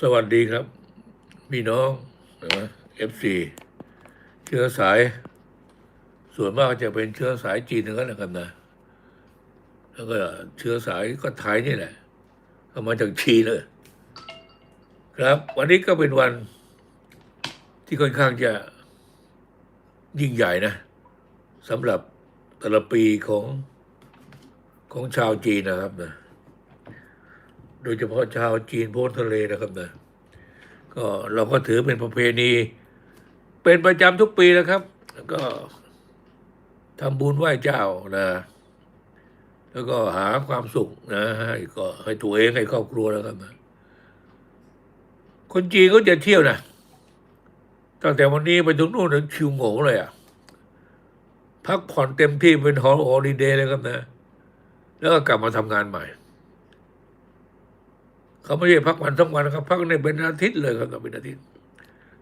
สวัสดีครับ พี่น้องเอฟซีเชื้อสาย ส่วนมากจะเป็นเชื้อสายจีนทั้งนั้นนะครับนะ แล้วก็เชื้อสายก็ไทยนี่แหละก็มาจากจีนเลยครับ วันนี้ก็เป็นวันที่ค่อนข้างจะยิ่งใหญ่นะสำหรับแต่ละปีของของชาวจีนนะครับนะ โดยเฉพาะชาวจีนพ้นทะเลนะครับนะก็เราก็ถือเป็นประเพณี เป็นประจำทุกปีนะครับ แล้วก็ทำบุญไหว้เจ้านะแล้วก็หาความสุขนะให้ก็ให้ตัวเองให้ครอบครัวแล้วครับนะคนจีนก็จะเที่ยวนะตั้งแต่วันนี้ไปถึงนู่นถึงคิวโง่เลยอะพักผ่อนเต็มที่เป็นฮอลิเดย์เลยครับนะ แล้วก็กลับมาทำงานใหม่ เขาไม่ได้พักวันทั้งวันนะครับพักในเป็นอาทิตย์เลยครับเป็นอาทิตย์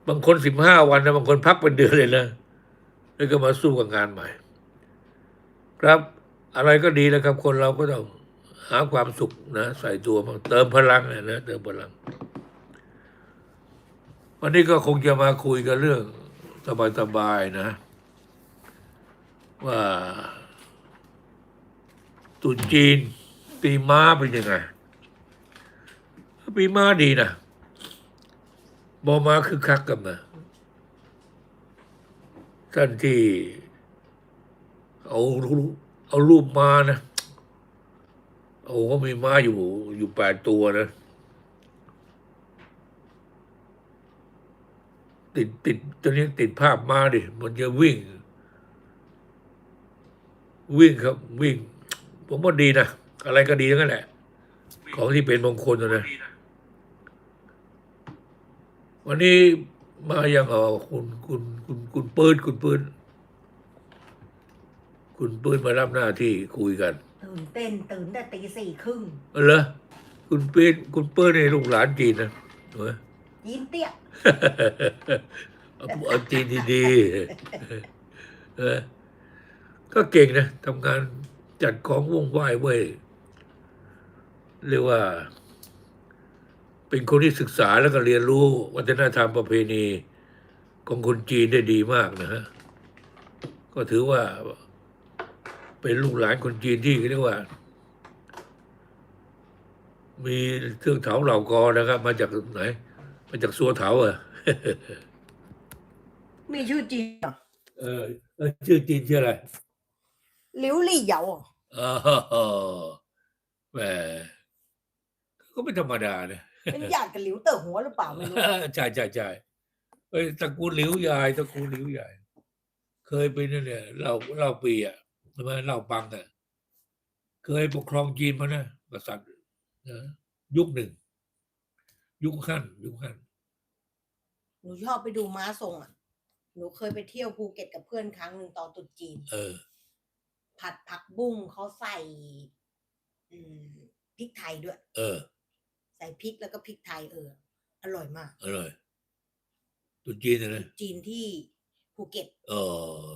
บางคนสิบห้าวันนะบางคนพักเป็นเดือนเลยนะแล้วก็มาสู้กับงานใหม่ ครับอะไรก็ดีนะครับ คนเราก็ต้องหาความสุขนะ ใส่ตัวมาเติมพลังนะนะเติมพลัง วันนี้ก็คงจะมาคุยกันเรื่องสบายๆนะ ว่าตุจีนปีม้าเป็นยังไง ปีมาดีนะบอมาคือคักกันนะท่านที่ เอาเอารูปมานะโอ้ก็มีม้าอยู่อยู่แปดตัวนะ ติดติดตอนนี้ติดภาพมาดิ มันจะวิ่ง วิ่งครับ วิ่ง ผมว่าดีนะ อะไรก็ดีทั้งนั้นแหละ ของที่เป็นมงคลนะ วันนี้มายังเออคุณคุณคุณคุณปืนคุณปืนคุณปืนมารับหน้าที่คุยกันตื่นเต้นตื่นแต่ตีสี่ครึ่งเออเหรอคุณปืนคุณปืนในลูกหลานจีนนะเออยินเตี้ยเอาเอาจีนดีๆเออก็เก่งนะทำงานจัดของวงไหว้เว้ยเรียกว่า เป็นคนที่ศึกษาแล้วก็เรียนรู้วัฒนธรรมประเพณีของคนจีนได้ดีมากนะฮะก็ถือว่าเป็นลูกหลานคนจีนที่เรียกว่า มีเครื่องเถาเหล่ากอนะครับ มาจากไหน มาจากสัวเถาอะมีชื่อจีนเหรอเออเออชื่อจีนชื่ออะไรหลิวลี่เหยาเหรออ๋อแหมก็ไม่ธรรมดานะ เป็นญาติกับหลิวเต่อหัวหรือเปล่าไม่รู้ใช่ใช่ใช่เอ้ยตระกูลหลิวยายตระกูลหลิวยายเคยเป็นนั่นเนี่ยเล่าเล่าปีอะใช่ไหมเล่าปังอะเคยปกครองจีนมานะกษัตริย์นะยุคหนึ่ง ยุคขั้นยุคขั้นหนูชอบไปดูม้าทรงอะ หนูเคยไปเที่ยวภูเก็ตกับเพื่อนครั้งหนึ่งตอนตรุษจีน เออ ผัดผักบุ้งเขาใส่อืมพริกไทยด้วย เออใส่พริกแล้วก็พริกไทยเออ อร่อยมาก อร่อยตุนจีนนะนะ จีนที่ภูเก็ตเออ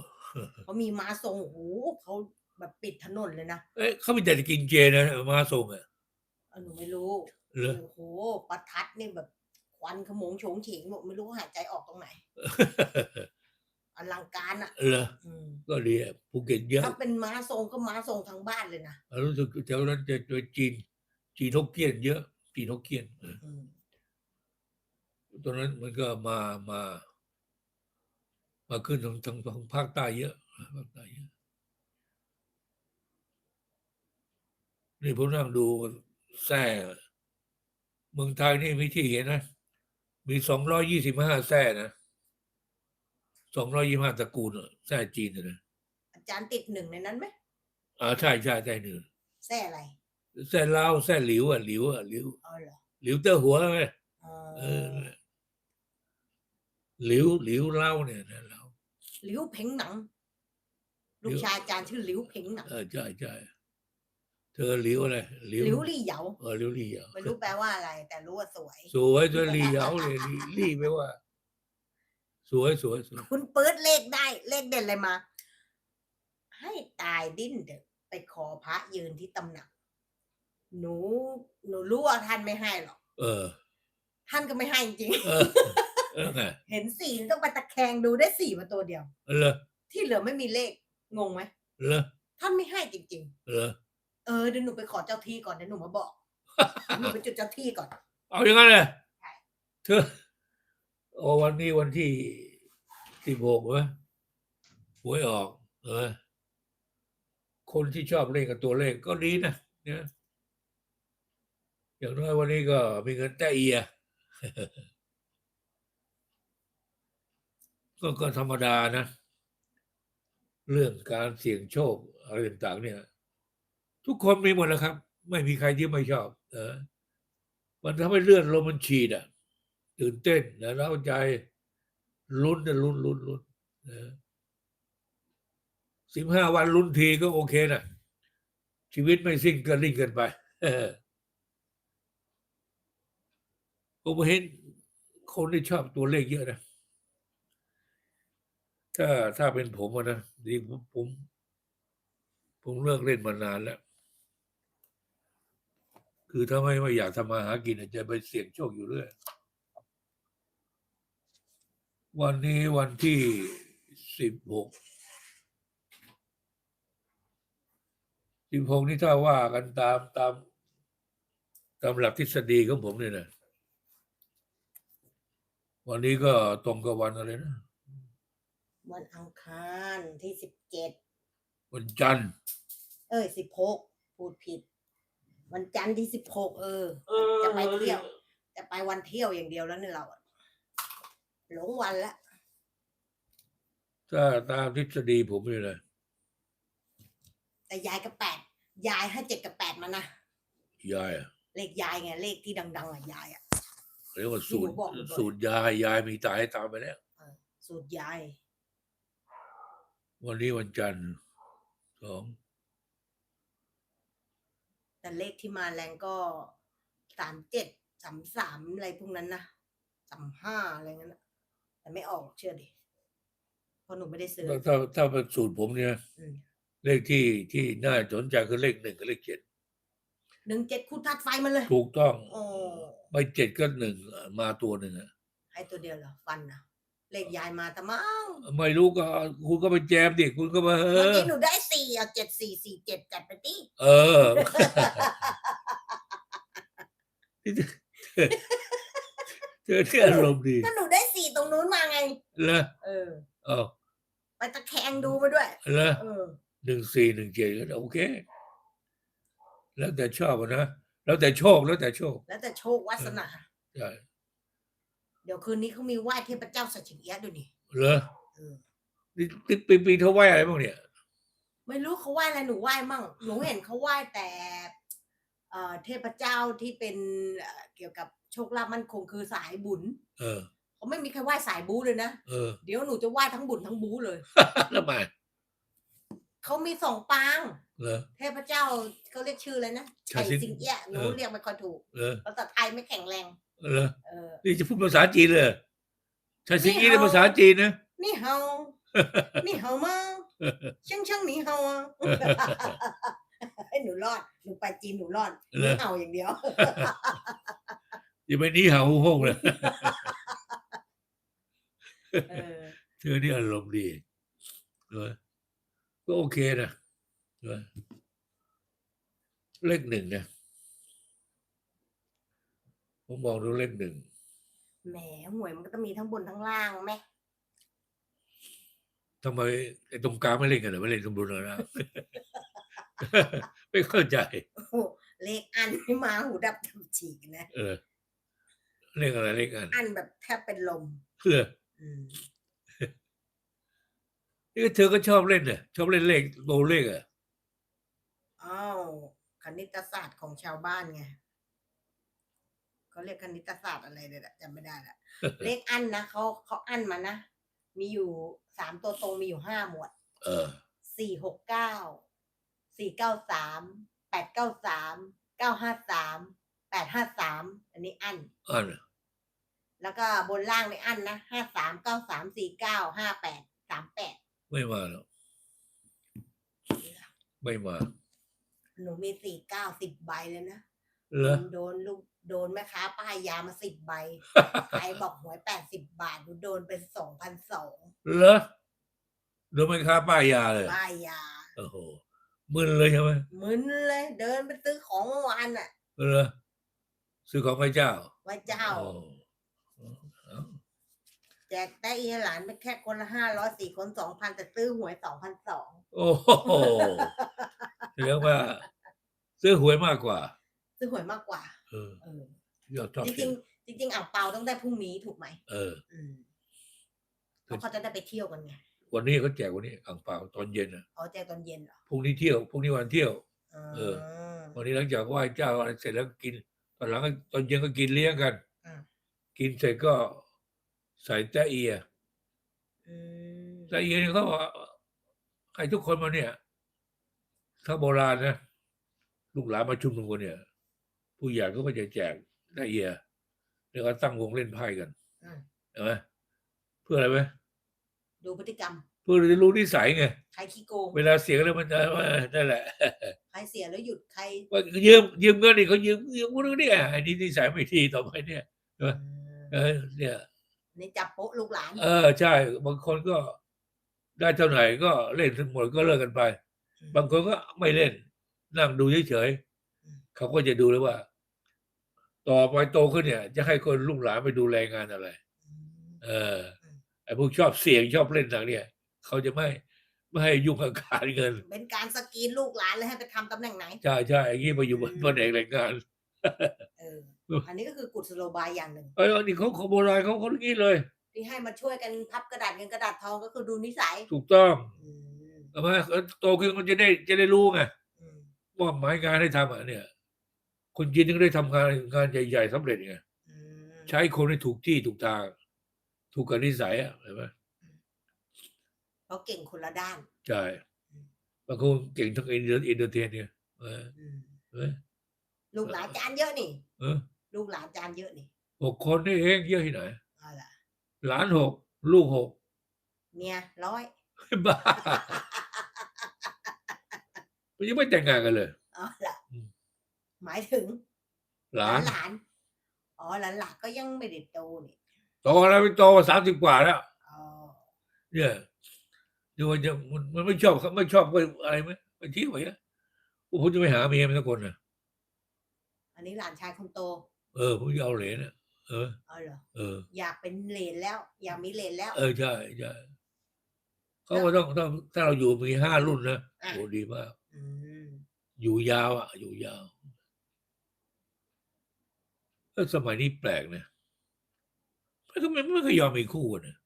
เขามีม้าทรงโอ้โหเขาแบบปิดถนนเลยนะเอ้ยเขาไม่แต่จะกินเจนะมาส่งอะเออหนูไม่รู้เหรอโอ้โหประทัดเนี่ยแบบควันขโมงโฉงเฉงหมดไม่รู้หายใจออกตรงไหนอลังการอะเหรออืมก็ดีอะภูเก็ตเยอะถ้าเป็นม้าทรงก็ม้าทรงทั้งบ้านเลยนะรู้สึกแถวนั้นจะเป็นจีนจีนฮกเกี้ยนเยอะ จีนฮกเกี้ยนเอออืมตอนนั้นมันก็มามา มาขึ้นทางทางทางภาคใต้เยอะภาคใต้เยอะนี่ผมนั่งดูแซ่เมืองไทยนี่มีที่เห็นนะ มีสองร้อยยี่สิบห้าแซ่นะสองร้อยยี่ห้าตระกูลอะแซ่จีนอะนะอาจารย์ติดหนึ่งในนั้นไหมอ่าใช่ใช่ใช่หนึ่งแซ่อะไร แซ่ลาวแซ่หลิวอะหลิวอะหลิวอ๋อเหรอหลิวเตอร์หัวไงอ๋อเออหลิวหลิวเล่าเนี่ยนะเราหลิวเพ่งหนังหลิลูวกชายอาจารย์ชื่อหลิวเพ่งหนังเออใช่ใช่เธอหลิวอะไรหลิวหลิวลี่เหยาเออหลิวลี่เหยาไม่รู้แปลว่าอะไร แต่รู้ว่าสวย สวยเธอลี่เหยาเลยลี่ลี่แปลว่า สวยสวยสวยคุณเปิดเลขได้ เลขเด่นอะไรมา ให้ตายดิ้นเด้อไปขอพระยืนที่ตำหนัก หนูหนูรู้ว่าท่านไม่ให้หรอกเออ ท่านก็ไม่ให้จริงเออเออไงๆเห็นสี่ต้องไปตะแคงดูได้สี่มาตัวเดียว เหรอที่เหลือไม่มีเลขงงไหมเหรอท่านไม่ให้จริง เหรอๆ เออเดี๋ยวหนูไปขอเจ้าที่ก่อนเดี๋ยวหนูมาบอกหนูไปจุดเจ้าที่ก่อน เอาอย่างนั้นเลยใช่เธอโอ้วันนี้วันที่สิบหกวะหวยออก เออ คนที่ชอบเล่นกับตัวเลขก็ดีนะเนี่ย อย่างน้อยวันนี้ก็มีเงินแต่เอีย ก็ก็ธรรมดานะ เรื่องการเสี่ยงโชคอะไรต่างๆเนี่ย ทุกคนมีหมดแล้วครับ ไม่มีใครที่ไม่ชอบเออมันทำให้เลือดลมมันฉีดอะ ตื่นเต้นนะเร้าใจลุ้นนะลุ้นลุ้นลุ้นนะสิบห้าวันลุ้นทีก็โอเคนะชีวิตไม่สิ้นก็ลิ่งเกินไป ผมเห็นคนที่ชอบตัวเลขเยอะนะ ถ้าถ้าเป็นผมนะดีผมผมผมเลิกเล่นมานานแล้ว คือถ้าไม่ไม่อยากทำมาหากินอะจะไปเสี่ยงโชคอยู่เรื่อย วันนี้วันที่สิบหกสิบหกนี่ถ้าว่ากันตามตามตามหลักทฤษฎีของผมเนี่ยนะ วันนี้ก็ตรงกับวันอะไรนะ วันอังคารที่สิบเจ็ดวันจันทร์ เอ้ยสิบหกพูดผิด วันจันทร์ที่สิบหกเออจะไปเที่ยว จะไปวันเที่ยวอย่างเดียวแล้วเนี่ยเราอะหลงวันละถ้าตามทฤษฎีผมเนี่ยนะแต่ยายกับแปดยายให้เจ็ดกับแปดมานะ ยายอะเลขยายไงเลขที่ดัง ๆอะยายอะ เรียกว่าสูตรที่หนูบอกบ่อยๆสูตรยายยายมีตายตามไปแล้วสูตรยาย วันนี้วันจันทร์สองแต่เลขที่มาแรงก็สามเจ็ดสามสามอะไรพวกนั้นนะสามห้าอะไรเงี้ยนะแต่ไม่ออกเชื่อดิเพราะหนูไม่ได้ซื้อ ถ้าถ้าถ้าเป็นสูตรผมเนี่ยอืมเลขที่ที่น่าสนใจคือเลขหนึ่งกับเลขเจ็ดหนึ่งเจ็ดคู่ธาตุไฟมาเลย ถูกต้องโอ้ ไม่เจ็ดก็หนึ่งมาตัวหนึ่งอะให้ตัวเดียวเหรอฟันนะเลขยายมาแต่มั้งไม่รู้ก็คุณก็ไปแจมดิคุณก็มาเอเมื่ออกี้หนูได้สี่เอาเจ็ดสี่สี่เจ็ดจัดไปดิเออ เธอที่อารมณ์ดีถ้าหนูได้สี่ตรงนู้นมาไงเหรอเออ เอาไปตะแคงดูมาด้วยเหรอเออ หนึ่งสี่หนึ่งเจ็ดก็โอเค แล้วแต่ชอบอะนะ แล้วแต่โชคแล้วแต่โชค แล้วแต่โชควาสนา ใช่เดี๋ยวคืนนี้เขามีไหว้เทพเจ้าสัจฉิงเอียะด้วยนี่เหรอเออนี่ปีปีปีเขาไหวอะไรบ้างเนี่ย ไม่รู้เขาไหว้อะไรหนูไหว้มั่งหนูเห็นเขาไหว้แต่เอ่อเทพเจ้าที่เป็นเอ่อเกี่ยวกับโชคลาภมั่นคงคือสายบุญเออ เขาไม่มีใครไหว้สายบู๊เลยนะเออ เดี๋ยวหนูจะไหว้ทั้งบุญทั้งบู๊เลยแล้วไมเขามีสองปาง เหรอ เทพเจ้าเขาเรียกชื่ออะไรนะชาไฉยสิง สิงเอี้ยะหนูเออเรียกไม่ค่อยถูกเหรอภาษาไทยไม่แข็งแรง เหรอเออ นี่จะพูดภาษาจีนเลยเหรอชายสิงห์นี่นี่เอาภาษาจีนนะ นี่เฮา นี่เฮามาเชิงเชิงนี่เฮาอะให้หนูรอด หนูไปจีนหนูรอดเหรอ นี่เฮาอย่างเดียว อย่าไปหนี้หาห้องเลยเออ เธอนี่อารมณ์ดีเออก็โอเคนะ เออเลขหนึ่งนะผมมองดูเลขหนึ่งแหมหวยมันก็ต้องมีทั้งบนทั้งล่างแม่ทำไมไอ้ตรงกลางไม่เล่นกันเหรอไม่เล่นตรงบนเลยนะ ไม่เข้าใจโอ้โหเลขอันนี่มาหูดับทำฉีกนะ เออเลขอะไรเลขอันอันแบบแทบเป็นลมเพื่ออืมนี่เธอก็ชอบเล่นเนี่ยชอบเล่นเลขโบเลขอะ อ้าวคณิตศาสตร์ของชาวบ้านไงเขาเรียกคณิตศาสตร์อะไรเนี่ยแหละจำไม่ได้ละเลขอันนะเขาเขาอันมานะ มีอยู่สามตัวตรงมีอยู่ห้าหมวด เออสี่หกเก้าสี่เก้าสามแปดเก้าสามเก้าห้าสามแปดห้าสามอันนี้อันอันแล้วก็บนล่างในอันนะห้าสามเก้าสามสี่เก้าห้าแปดสามแปดไม่มาหรอกไม่มา หนูมีสี่เก้าสิบใบเลยนะเหรอโดนลูกโดนแม่ค้าป้ายยามาสิบใบใครบอกหวยแปดสิบบาทหนูโดนไปสองพันสองเหรอโดนไม่ค้าป้ายยาเลยป้ายยาโอ้โหมึนเลยใช่ไหมมึนเลย เดินไปซื้อของเมื่อวานอะเหรอซื้อของพระเจ้าไหว่าเจ้าโอ้เอาแจกได้อีหลานไปแค่คนละห้าร้อยสี่คนสองพันแต่ซื้อหวยสองพันสอง โอ้โหเรียกว่าซื้อหวยมากกว่า ซื้อหวยมากกว่า เออเออยอดชอบจเสีริยงงๆจริงๆอ่างเปาต้องได้พรุ่งนี้ถูกไหมเอออืมเพราะเขาจะได้ไปเที่ยวกันไงวันนี้เขาแจกวันนี้อ่างเปล่าตอนเย็นนะอ๋อแจกตอนเย็นเหรอพรุ่งนี้เที่ยวพรุ่งนี้วันเที่ยว เออมวันนี้หลังจากไหว้เจ้าอะไรเสร็จแล้วก็กิน ตอนหลังก็ตอนเย็นก็กินเลี้ยงกันอืมกินเสร็จก็ใส่แตะเอียอืมแตะเอียเนี่ยเขาบอก ให้ทุกคนมาเนี่ย ถ้าโบราณนะลูกหลานมาชุมนุมกันเนี่ย ผู้ใหญ่ก็ไม่จะแจกแตะเอียแล้วก็ตั้งวงเล่นไพ่กันอืมเห็นไหมเพื่ออะไรไหมดูพฤติกรรม เพื่อจะรู้นิสัยไงใครขี้โกงเวลาเสียงแล้วมันจะว่านั่นแหละใครเสียแล้วหยุดใครว่ายืมยืมเงินนี่เขายืมยืมกูนึกเนี่ยไอ้นี่นิสัยไม่ดีต่อไปเนี่ยเออเออเนี่ยนี่จับโป๊ะลูกหลาน เออใช่บางคนก็ ได้เท่าไหร่ก็เล่นทั้งหมดก็เลิกกันไป บางคนก็ไม่เล่น นั่งดูเฉยๆเขาก็จะดูเลยว่า ต่อไปโตขึ้นเนี่ย จะให้คนลูกหลานไปดูแลงานอะไร เออไอ้พวกชอบเสี่ยงชอบเล่นหนังเนี่ย เขาจะไม่ไม่ให้ยุ่งกับการเงิน เป็นการสกรีนลูกหลานเลยให้ไปทำตำแหน่งไหน ใช่ใช่ไอ้งี้มาอยู่บนบนเอกแรงงานเอออันนี้ก็คือกุศโลบายอย่างหนึ่งเออนี่เขาเขาโบราณเขาเขาอย่างนี้เลย ที่ให้มาช่วยกันพับกระดาษเงินกระดาษทองก็คือดูนิสัยถูกต้องอืมทำไมโตขึ้นมันจะได้จะได้รู้ไงอืมว่าหมายงานให้ทำอะเนี่ยคนจีนถึงได้ทำงานงานใหญ่ๆสำเร็จไงอืมใช้คนให้ถูกที่ถูกทาง ถูกกับนิสัยอะเห็นไหมเขาเก่งคนละด้านใช่บางคนเก่งทั้งอินเตอร์อินเตอร์เทนเนี่ยเอออืมเออลูกหลานจานเยอะนี่ เออลูกหลานจานเยอะนี่ หกคนนี่เองเยอะที่ไหนเอาล่ะ หลานหกลูกหกเมียร้อยบ้ามันยังไม่แต่งงานกันเลยเอาล่ะอืมหมายถึง หลานหลานอ๋อหลานหลานก็ยังไม่ได้โตนี่โตแล้วไปโตสามสิบกว่าแล้วอ๋อเนี่ยดูว่าจะมันมันไม่ชอบเขาไม่ชอบไปอะไรไหมไปเที่ยวไปอะผมจะไปหาเมียมันสักคนนะอันนี้หลานชายคนโต เออผมจะเอาเหรียญน่ะ เออ เอาเหรอเออ อยากเป็นเหลนแล้ว อยากมีเหลนแล้ว เออใช่ใช่เขาก็ต้องต้องถ้าเราอยู่มีห้ารุ่นนะอะ โอ้ดีมากอืมอยู่ยาวอะ อยู่ยาวเออสมัยนี้แปลกนะไม่ก็ไม่ไม่เคยยอมมีคู่กันนะ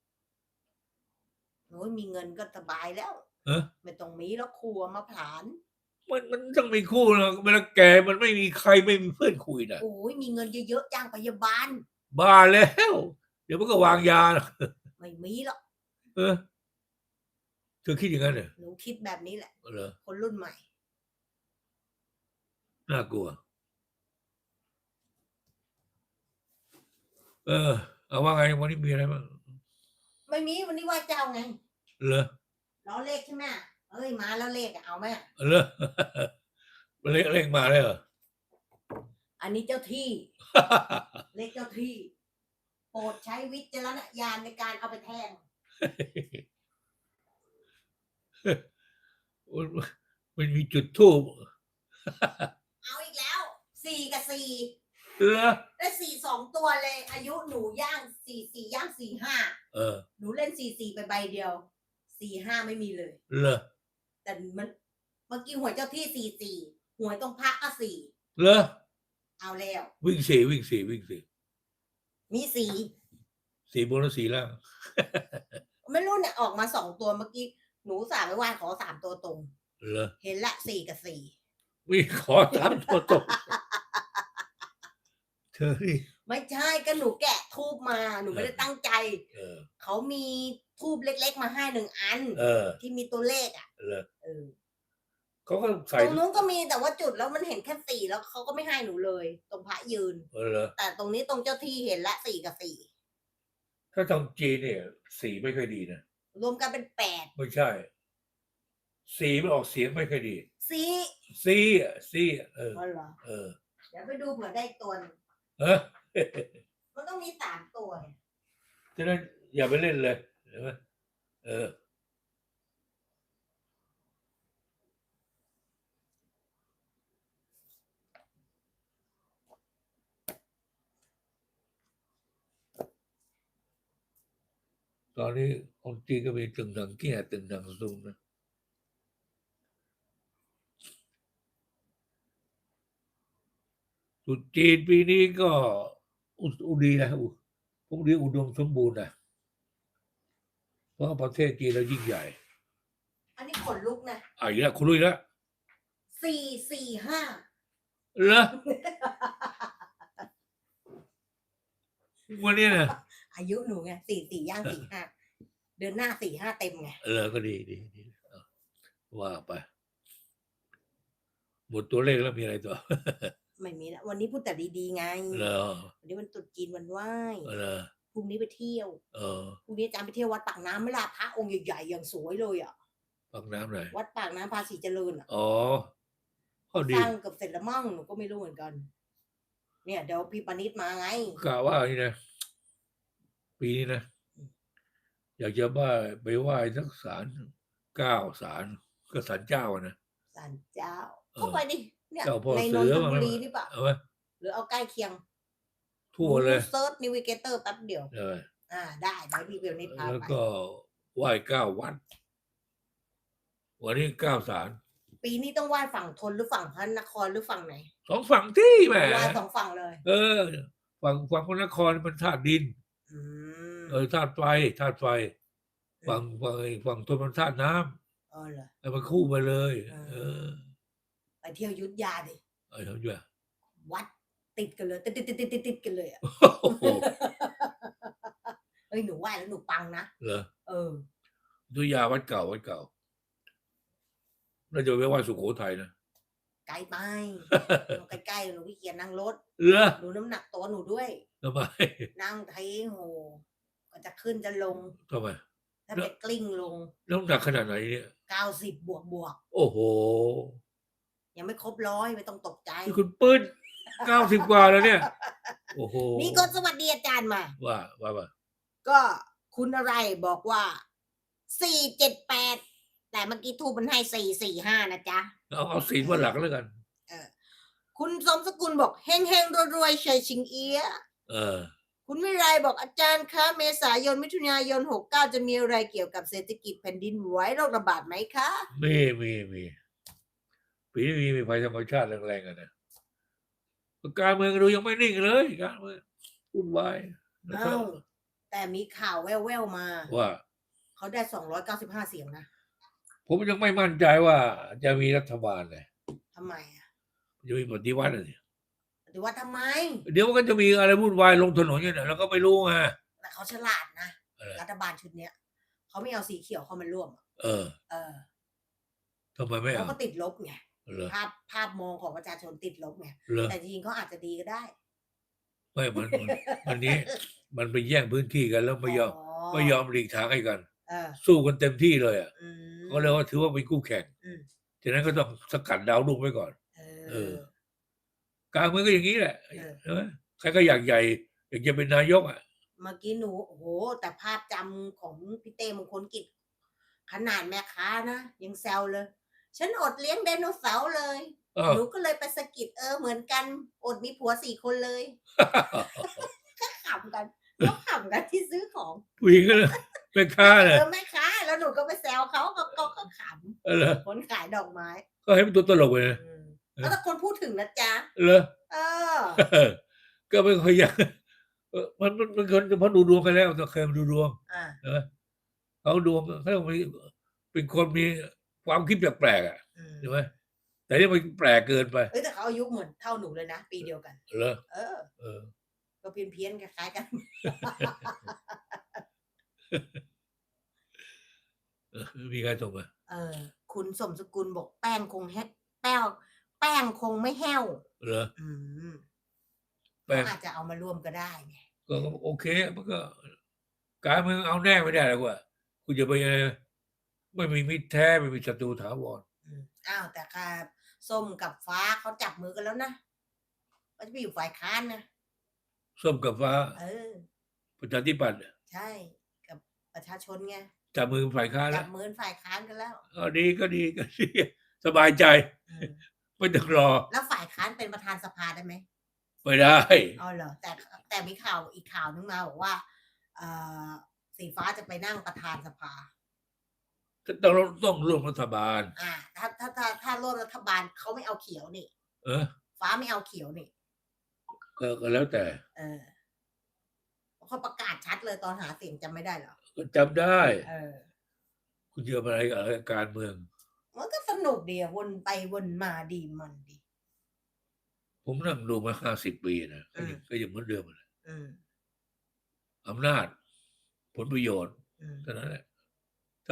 โอ้ยมีเงินก็สบายแล้ว เออ ไม่ต้องมีแล้วครัวมาผลาน มันมันต้องมีคู่นะเวลาแกมันไม่มีใครไม่มีเพื่อนคุยนะโอ้ยมีเงินเยอะๆจ้างพยาบาล บ้าแล้ว เดี๋ยวมันก็วางยานะไม่มีหรอกเออเธอคิดอย่างนั้นเหรอหนูคิดแบบนี้แหละ เหรอคนรุ่นใหม่ น่ากลัว เออ เอาว่าไงวันนี้มีอะไรบ้างไม่มีวันนี้ไหว่าเจ้าไงเหรอล้อเลขใช่ไหม เอ้ยมาแล้วเลขอะเอาไหมเหรอเล็กเล็กมาเลยเหรออันนี้เจ้าที่ เลขเจ้าที่ โปรดใช้วิจารณญาณในการเอาไปแทงมันมันมีจุดทูบเอาอีกแล้วสี่กับสี่เหรอได้สี่สองตัวเลย อายุหนูย่างสี่สี่ย่างสี่ห้าเออหนูเล่นสี่สี่ไปใบเดียวสี่ห้าไม่มีเลยเหรอ แต่มันเมื่อกี้หวยเจ้าที่สี่สี่หวยตรงพระก็สี่เหรอเอาแล้ว วิ่งสี่วิ่งสี่วิ่งสี่มีสี่สี่บนและสี่ล่าง ไม่รู้เนี่ยออกมาสองตัวเมื่อกี้หนูสามไปไหว้ขอสามตัวตรง เหรอเห็นละสี่กับสี่วิ่งขอสามตัวตกเธอนี่ไม่ใช่ก็หนูแกะทูบมาหนูไม่ได้ตั้งใจ เออเขามี ทูบเล็กๆมาให้หนึ่งอัน เออที่มีตัวเลขอะเหรอเออเขาก็ใส่ตรงนู้นก็มีแต่ว่าจุดแล้วมันเห็นแค่สี่แล้วเขาก็ไม่ให้หนูเลย ตรงพระยืน เออเหรอแต่ตรงนี้ตรงเจ้าที่เห็นละสี่กับสี่ถ้าทางจีนเนี่ย สีไม่ค่อยดีนะรวมกันเป็นแปดไม่ใช่ สีมันออกเสียงไม่ค่อยดี สี่ซีอะซีอะเออ อ๋อเหรอเออเดี๋ยวไปดูเผื่อได้ตัวหนึ่งเออมันต้องมีสามตัวไงฉะนั้นอย่าไปเล่นเลย เห็นไหมเออ ตอนนี้คนจีนก็มีตึงหนังเกี้ยตึงหนังซุงนะตรุดจีนปีนี้ก็อุอุดีนะอุพวกนี้อุดมสมบูรณ์นะ ว่าประเทศจีนเรายิ่งใหญ่อันนี้ขนลุกนะอะอีกแล้วคุณลุยแล้วสี่สี่ห้าเหรอวันนี้นะอายุหนูไงสี่สี่ย่างสี่ห้าเดือนหน้าสี่ห้าเต็มไงเออก็ดีดีดีเอาว่าไปหมดตัวเลขแล้วมีอะไรต่อไม่มีแล้ววันนี้พูดแต่ดีๆไงเหรอวันนี้วันตรุษจีนวันไหว้เหรอ พรุ่งนี้ไปเที่ยว เออพรุ่งนี้อาจารย์ไปเที่ยววัดปากน้ำไม่ล่ะพระองค์ใหญ่ๆอย่างสวยเลยอะฟังน้ำหน่อยวัดปากน้ำภาษีเจริญอะอ๋อข้อสดีร้างเกับเสร็จแล้วมั่งหนูก็ไม่รู้เหมือนกัน เนี่ยเดี๋ยวพี่ปณิดมาไงกล่าวว่านี่นะปีนี้นะอยากจะบ้าไปไหว้สักศาลเก้าศาลก็ศาลเจ้าอะนะศาลเจ้าเออเข้าไปดิเนี่ยเจ้าพ่อในนเสืนอทบ้างบุนะรีนี่ปะเอาไหมหรือเอาใกล้เคียง ทั่วเลยเซิร์ชนิวิเกเตอร์แป๊บเดียวเอออ่า ได้เดี๋ยวพี่เบลนิดพาแล้วไปก็ไหว้เก้าวัดวันนี้เก้าศาลปีนี้ต้องไหว้ฝั่งทนหรือฝั่งพระนครหรือฝั่งไหนสองฝั่งที่แหมไหว้สองฝั่งเลย เออ ฝั่งฝั่งพระนครมันธาตุดินอืมเออธาตุไฟธาตุไฟ ฝั่งฝั่งไอ้ฝั่งทนมันธาตุน้เออเหรอำแล้วมันคู่ไปเลยอ่าเออไปเที่ยวอยุทธยาดิเออเยอะวัด ติดกันเลยติดติดติดติดติดติดกันเลยอะโอ้โหเอ้ยหนูไหว้แล้วหนูปังนะเหรอเออดุยาวัดเก่าวัดเก่าน่าจะไปไหว้สุโขทัยนะ ไกลไปเอาใกล้ๆหนูขี้เกียจนั่งรถเหรอหนูน้ำหนักตัวหนูด้วย ทำไมนั่งไทยโหก็จะขึ้นจะลง ทำไม ถ้าไปกลิ้งลงน้ำหนักขนาดไหนเนี่ย เก้าสิบบวกบวกโอ้โห ยังไม่ครบร้อยไม่ต้องตกใจ นี่คุณปื้น เก้าสิบกว่าแล้วเนี่ย โอ้โหมีก็สวัสดีอาจารย์มา ว่าว่าว่าก็คุณอะไรบอกว่าสี่เจ็ดแปดแต่เมื่อกี้ทูบมันให้สี่สี่ห้านะจ๊ะ เอาเอาศีลมาหลักแล้วกันคุณสมสกุลบอกเฮงเฮงๆรวยๆเฉยชิงเอียะเออ คุณวิไรบอกอาจารย์คะเมษายนมิถุนายนหกเก้าจะมีอะไรเกี่ยวกับเศรษฐกิจแผ่นดินไหวโรคระบาดไหมคะ มีมีมีปีนี้มีมีภัยธรรมชาติแรงๆกันนะ การเมืองดูยังไม่นิ่งเลยการเมืองวุ่นวายนะครับเอ้าแต่มีข่าวแว่วๆมา ว่า เขาได้สองร้อยเก้าสิบห้าเสียงนะ ผมยังไม่มั่นใจว่าจะมีรัฐบาลเลยทำไมอะจะมีปฏิวัติอะไรหรือว่าทำไม เดี๋ยวมันก็จะมีอะไรวุ่นวายลงถนนอย่างนี้เราก็ไม่รู้ไงแต่เขาฉลาดนะเออรัฐบาลชุดเนี้ยเขาไม่เอาสีเขียวเข้ามาร่วมอะเออ เออทำไมไม่เขาเอาก็ติดลบไงเหรอ ภาพภาพมองของประชาชนติดลบไงเหรอแต่จริงๆเขาอาจจะดีก็ได้ไม่มันมันมันนี้ มันไปแย่งพื้นที่กันแล้วไม่ยอมไม่ยอมหลีกทางให้กันเออสู้กันเต็มที่เลยอะอืมก็เลยว่าถือว่าเป็นคู่แข่งอืมฉะนั้นก็ต้องสกัดดาวรุ่งไว้ก่อน เอเอออการเมืองก็อย่างนี้แหละเออใช่ไหมใครก็อยากใหญ่อยากจะเป็นนายกอะ เมื่อกี้หนูโอ้โห แต่ภาพจำของพี่เต้มงคลกิจ ขนาดแม่ค้านะ ยังแซวเลย ฉันอดเลี้ยงไดโนเสาร์เลยเออ หนูก็เลยไปสะกิดเออเหมือนกันอดมีผัวสี่คนเลย ก็ขำกันก็ขำกันที่ซื้อของผู้หญิงก็เลยเป็นค้าเลยเออแม่ค้าแล้วหนูก็ไปแซวเขาก็ก็ก็ขเออเหรอำคนขายดอกไม้ก็ให้เป็นตัวตลกไปเลย อืมเออ แล้วแต่คนพูดถึงนะจ๊ะเหรอ เออก็ไม่ค่อยอยากเออมันมันมันคนเพราะดูดวงกันแล้วต้องเคยมาดูดวงอ่าเออเขาดวงเขามีเป็นคนมี ความคิดแปลกๆอะอืมใช่ไหมแต่นี่มันแปลกเกินไป เอ้ยแต่เขาอายุเหมือนเท่าหนูเลยนะ ปีเดียวกัน เหรอเออ เออ ก็เพี้ยนเพี้ยนๆคล้ายๆกัน เออมีใครส่งมาเออ คุณสมสกุลบอกแป้งคงแฮแป้งแป้งคงไม่แห้ว เหรออืมแป้งเขาอาจจะเอามารวมก็ได้ไงก็โอเคมันก็ การเมืองเอาแน่ไม่ได้แล้วว่า คุณจะไปอะไร ไม่มีมิตรแท้ไม่มีศัตรูถาวรอืมอ้าวแต่ค่ะส้มกับฟ้าเขาจับมือกันแล้วนะก็จะไปอยู่ฝ่ายค้านนะส้มกับฟ้าเออ ประชาธิปัตย์ใช่กับประชาชนไงจับมือฝ่ายค้านจัแล้บวมือฝ่ายค้านกันแล้วอ๋อดีก็ดีก็ดีสบายใจเออไม่ต้องรอแล้วฝ่ายค้านเป็นประธานสภาได้ไหมไม่ได้ อ๋อเหรอแต่แต่มีข่าวอีกข่าวนึงมาบอกว่าเอ่อสีฟ้าจะไปนั่งประธานสภา ต้องต้องร่วมรัฐบาล อ่าถ้าถ้าถ้าถ้าร่วมรัฐบาลเขาไม่เอาเขียวนี่ เออฟ้าไม่เอาเขียวนี่ ก็ก็แล้วแต่เออเขาประกาศชัดเลยตอนหาเสียงจำไม่ได้เหรอ ก็จำได้ เออ คุณเชื่ออะไรกับการเมือง มันก็สนุกดีอะวนไปวนมาดีมันดี ผมนั่งดูมาห้าสิบปีนะก็ยังอืมก็ยังเหมือนเดิมเลยอืมอำนาจ ผลประโยชน์อืม เท่านั้นแหละ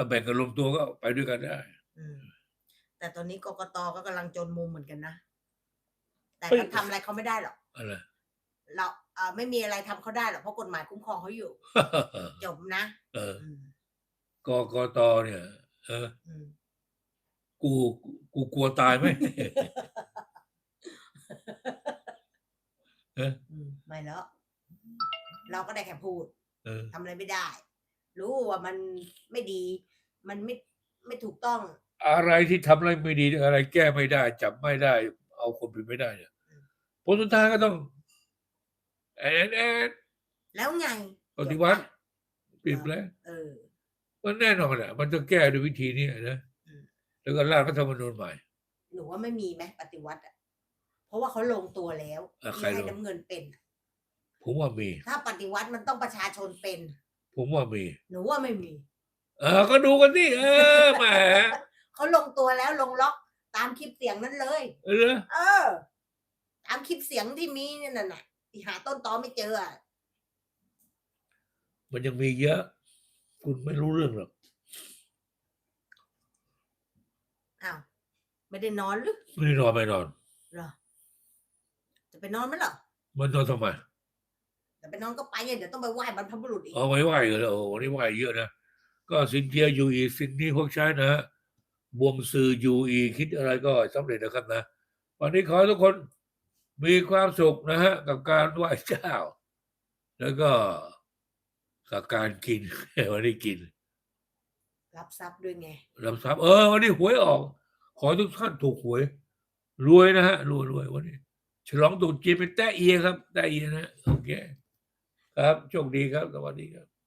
ถ้าแบ่งกันลงตัวก็ไปด้วยกันได้อืมแต่ตอนนี้กกตก็กำลังจนมุมเหมือนกันนะ แต่เฮ้ยเขาทำอะไรเขาไม่ได้หรอกอะไรเราเอ่อไม่มีอะไรทำเขาได้หรอกเพราะกฎหมายคุ้มครองเขาอยู่ จบนะเอออืมกกตเนี่ย เอออืมกูกูกลัวตายไหมเอออืมไม่แล้วเราก็ได้แค่พูดเออทำอะไรไม่ได้ รู้ว่ามันไม่ดี มันไม่ไม่ถูกต้อง อะไรที่ทำอะไรไม่ดีอะไรแก้ไม่ได้จับไม่ได้ เอาคนผิดไม่ได้เนี่ยอืมผลสุดท้ายก็ต้องแอนแอนแล้วไงปฏิวัติจบปะเปลี่ยนแปลงเออมันแน่นอนอะ มันจะแก้ด้วยวิธีนี้นะอืมแล้วก็ร่างรัฐธรรมนูญใหม่หนูว่าไม่มีไหมปฏิวัติอะเพราะว่าเขาลงตัวแล้วอะที่ใครให้ลงน้ำเงินเป็นผมว่ามี ถ้าปฏิวัติมันต้องประชาชนเป็น ผมว่ามี หนูว่าไม่มี เออ ก็ดูกันที่เออแหมเขาลงตัวแล้วลงล็อกตามคลิปเสียงนั้นเลย เออเออ ตามคลิปเสียงที่มีเนี่ยน่ะน่ะที่หาต้นตอไม่เจออะมันยังมีเยอะ คุณไม่รู้เรื่องหรอกอ้าวไม่ได้นอนหรือไม่ได้นอนไม่นอน เหรอ จะไปนอนไหมเหรอมันนอนทำไมแต่ไปนอนก็ไปเนี่ยเดี๋ยวต้องไปไหว้บรรพบุรุษอีก เอาไว้ไหวกันแล้วโอ้โหวันนี้ไหวเยอะนะ ก็สินเจียยูอีสินนี้พวกใช้นะฮะบวงซือยูอีคิดอะไรก็สำเร็จนะครับนะ วันนี้ขอให้ทุกคนมีความสุขนะฮะกับการไหว้เจ้า แล้วก็กับการกินวันนี้กิน รับทรัพย์ด้วยไง รับทรัพย์เออวันนี้หวยออก ขอให้ทุกท่านถูกหวย รวยนะฮะรวยรวยวันนี้ ฉลองตรุษจีนเป็นแต้เอียครับแต้เอียนะฮะโอเคครับโชคดีครับสวัสดีครับ